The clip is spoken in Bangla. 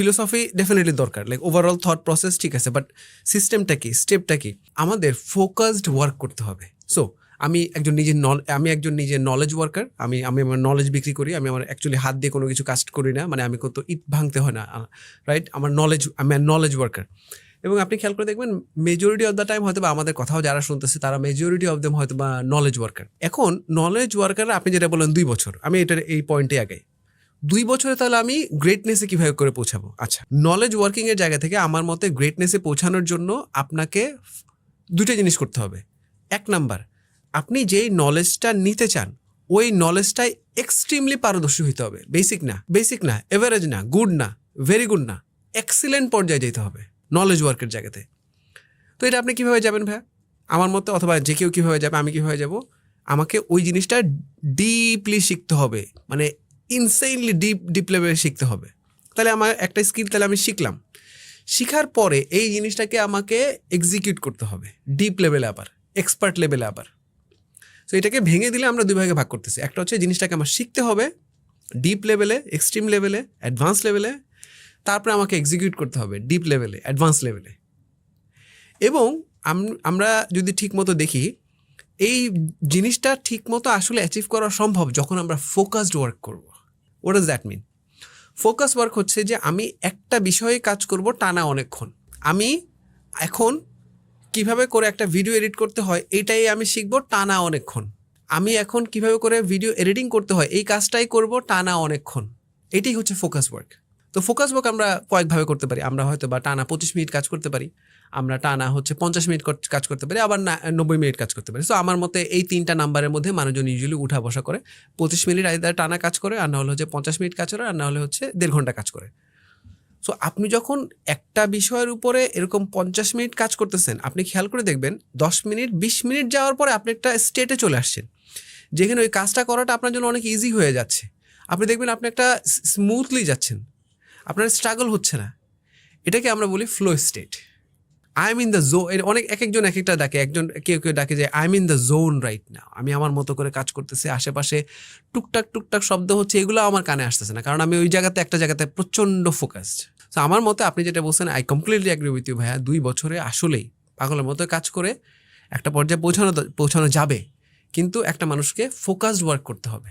ফিলোসফি ডেফিনেটলি দরকার। লাইক ওভারঅল থট প্রসেস ঠিক আছে বাট সিস্টেমটা কি স্টেপটা কি? আমাদের ফোকাসড ওয়ার্ক করতে হবে। সো আমি একজন নিজের নল আমি একজন নিজের নলেজ ওয়ার্কার আমি আমি আমার নলেজ বিক্রি করি, আমি আমার অ্যাকচুয়ালি হাত দিয়ে কোনো কিছু কাজ করি না মানে আমি কত ইট ভাঙতে হয় না রাইট আমার নলেজ আমি নলেজ ওয়ার্কার এবং আপনি খেয়াল করে দেখবেন মেজরিটি অফ দ্য টাইম হয়তো আমাদের কথাও যারা শুনতেছে, তারা মেজরিটি অফ দেম হয়তো বা নলেজ ওয়ার্কার এখন নলেজ ওয়ার্কার আপনি যেটা বলেন দুই বছর, আমি এটার এই পয়েন্টে আগে দুই বছরে তাহলে আমি গ্রেটনেসে কীভাবে করে পৌঁছাবো? আচ্ছা নলেজ ওয়ার্কিং এর জায়গা থেকে আমার মতে গ্রেটনেসে পৌঁছানোর জন্য আপনাকে দুটো জিনিস করতে হবে। এক নাম্বার, আপনি যেই নলেজটা নিতে চান, ওই নলেজটাই এক্সট্রিমলি পারদর্শী হইতে হবে। বেসিক না বেসিক না এভারেজ না গুড না ভেরি গুড না এক্সিলেন্ট পর্যায়ে যেতে হবে নলেজ ওয়ার্কের জায়গাতে। তো এটা আপনি কীভাবে যাবেন ভাইয়া? আমার মতে অথবা যে কেউ কীভাবে যাবে, আমি কীভাবে যাব? আমাকে ওই জিনিসটা ডিপলি শিখতে হবে। মানে ইনসেইনলি ডিপ ডিপ লেভেলে শিখতে হবে। তাহলে আমার একটা স্কিল তাহলে আমি শিখলাম। শিখার পরে এই জিনিসটাকে আমাকে এক্সিকিউট করতে হবে। ডিপ লেভেলে আবার এক্সপার্ট লেভেলে আবার। তো এটাকে ভেঙে দিলে আমরা দুই ভাগে ভাগ করতেছি। একটা হচ্ছে জিনিসটাকে আমার শিখতে হবে ডিপ লেভেলে এক্সট্রিম লেভেলে অ্যাডভান্স লেভেলে তারপরে আমাকে এক্সিকিউট করতে হবে ডিপ লেভেলে অ্যাডভান্স লেভেলে এবং আমরা যদি ঠিকমতো দেখি, এই জিনিসটা ঠিকমতো আসলে অ্যাচিভ করা সম্ভব যখন আমরা ফোকাসড ওয়ার্ক করব। What does that mean focus work হচ্ছে যে আমি একটা বিষয়ে কাজ করব টানা অনেকক্ষণ। আমি এখন কীভাবে করে একটা ভিডিও এডিট করতে হয়, এটাই আমি শিখব টানা অনেকক্ষণ। আমি এখন কীভাবে করে ভিডিও এডিটিং করতে হয়, এই কাজটাই করব টানা অনেকক্ষণ। এটাই হচ্ছে ফোকাস ওয়ার্ক তো ফোকাস ওয়ার্ক আমরা কয়েকভাবে করতে পারি। আমরা হয়তো বা টানা পঁচিশ মিনিট কাজ করতে পারি, আমরা টানা হচ্ছে পঞ্চাশ মিনিট কাজ করতে পারি, আবার নব্বই মিনিট কাজ করতে পারি। সো আমার মতে এই তিনটা নাম্বারের মধ্যে মানুষজন ইউজুয়ালি উঠা বসা করে। পঁচিশ মিনিট আইদার টানা কাজ করে, আর না হলে হচ্ছে পঞ্চাশ মিনিট কাজ করে, আর না হলে হচ্ছে দেড় ঘণ্টা কাজ করে। সো আপনি যখন একটা বিষয়ের উপরে এরকম পঞ্চাশ মিনিট কাজ করতেছেন, আপনি খেয়াল করে দেখবেন দশ মিনিট, বিশ মিনিট যাওয়ার পরে আপনি একটা স্টেটে চলে আসছেন। যেখানে ওই কাজটা করাটা আপনার জন্য অনেক ইজি হয়ে যাচ্ছে। আপনি দেখবেন আপনি একটা স্মুথলি যাচ্ছেন। আপনার স্ট্রাগল হচ্ছে না। এটাকে আমরা বলি flow state I am in the zone এর অনেক এক একজন এক একটা ডাকে, একজন, কেউ কেউ ডাকে যে I am in the zone right না আমি আমার মতো করে কাজ করতেছি, আশেপাশে টুকটাক টুকটাক শব্দ হচ্ছে, এগুলো আমার কানে আসতেছে না। কারণ আমি ওই জায়গাতে, একটা জায়গাতে প্রচণ্ড ফোকাসড তো আমার মতে আপনি যেটা বলছেন I completely agree with you ভাইয়া। দুই বছরে আসলেই পাগলের মতো কাজ করে একটা পর্যায়ে পৌঁছানো পৌঁছানো যাবে। কিন্তু একটা মানুষকে ফোকাসড ওয়ার্ক করতে হবে।